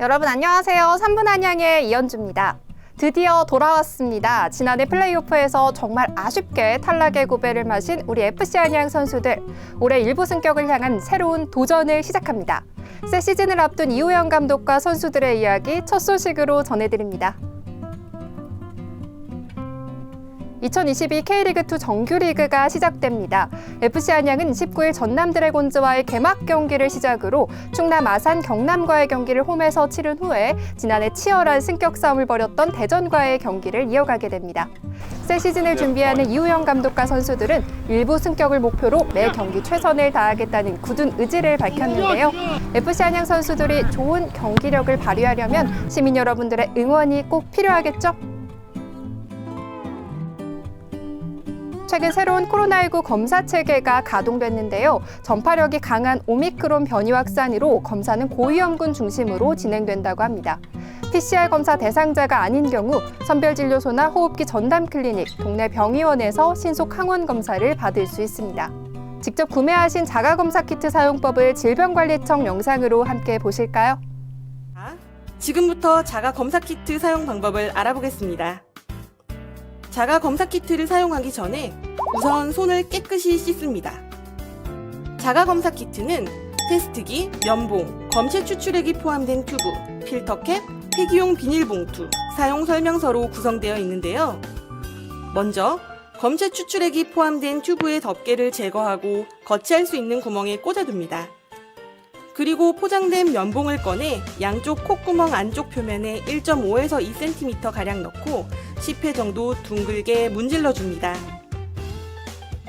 여러분 안녕하세요. 3분 한양의 이현주입니다. 드디어 돌아왔습니다. 지난해 플레이오프에서 정말 아쉽게 탈락의 고배를 마신 우리 FC 안양 선수들. 올해 일부 승격을 향한 새로운 도전을 시작합니다. 새 시즌을 앞둔 이우영 감독과 선수들의 이야기 첫 소식으로 전해드립니다. 2022 K리그2 정규리그가 시작됩니다. FC 안양은 19일 전남 드래곤즈와의 개막 경기를 시작으로 충남 아산 경남과의 경기를 홈에서 치른 후에 지난해 치열한 승격 싸움을 벌였던 대전과의 경기를 이어가게 됩니다. 새 시즌을 준비하는 이우영 감독과 선수들은 일부 승격을 목표로 매 경기 최선을 다하겠다는 굳은 의지를 밝혔는데요. FC 안양 선수들이 좋은 경기력을 발휘하려면 시민 여러분들의 응원이 꼭 필요하겠죠? 최근 새로운 코로나19 검사 체계가 가동됐는데요. 전파력이 강한 오미크론 변이 확산으로 검사는 고위험군 중심으로 진행된다고 합니다. PCR 검사 대상자가 아닌 경우 선별진료소나 호흡기 전담 클리닉, 동네 병의원에서 신속 항원 검사를 받을 수 있습니다. 직접 구매하신 자가검사 키트 사용법을 질병관리청 영상으로 함께 보실까요? 자, 지금부터 자가 검사 키트 사용 방법을 알아보겠습니다. 자가 검사 키트를 사용하기 전에 우선 손을 깨끗이 씻습니다. 자가 검사 키트는 테스트기, 면봉, 검체 추출액이 포함된 튜브, 필터캡, 폐기용 비닐봉투, 사용 설명서로 구성되어 있는데요. 먼저 검체 추출액이 포함된 튜브의 덮개를 제거하고 거치할 수 있는 구멍에 꽂아둡니다. 그리고 포장된 면봉을 꺼내 양쪽 콧구멍 안쪽 표면에 1.5에서 2cm 가량 넣고 10회 정도 둥글게 문질러 줍니다.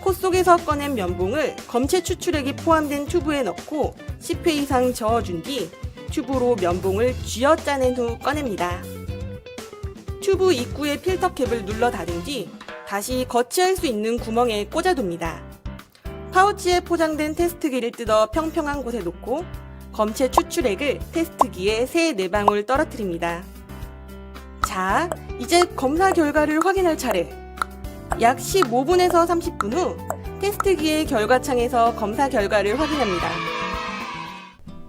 코 속에서 꺼낸 면봉을 검체 추출액이 포함된 튜브에 넣고 10회 이상 저어준 뒤 튜브로 면봉을 쥐어 짜낸 후 꺼냅니다. 튜브 입구에 필터 캡을 눌러 닫은 뒤 다시 거치할 수 있는 구멍에 꽂아둡니다. 파우치에 포장된 테스트기를 뜯어 평평한 곳에 놓고 검체 추출액을 테스트기에 세 네방울 떨어뜨립니다. 자, 이제 검사 결과를 확인할 차례. 약 15분에서 30분 후 테스트기의 결과창에서 검사 결과를 확인합니다.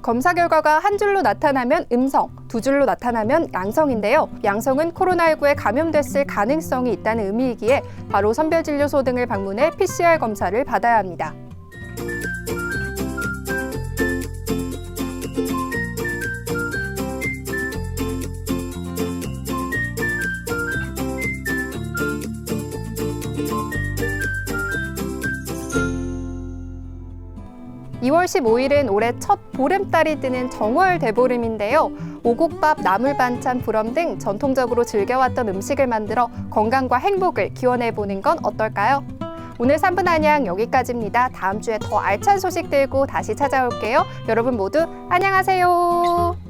검사 결과가 한 줄로 나타나면 음성, 두 줄로 나타나면 양성인데요. 양성은 코로나19에 감염됐을 가능성이 있다는 의미이기에 바로 선별진료소 등을 방문해 PCR 검사를 받아야 합니다. (2월 15일은) 올해 첫 보름달이 뜨는 정월 대보름인데요. 오곡밥, 나물 반찬, 부럼 등 전통적으로 즐겨왔던 음식을 만들어 건강과 행복을 기원해 보는 건 어떨까요? 오늘 3분 안양 여기까지입니다. 다음 주에 더 알찬 소식 들고 다시 찾아올게요. 여러분 모두 안녕하세요.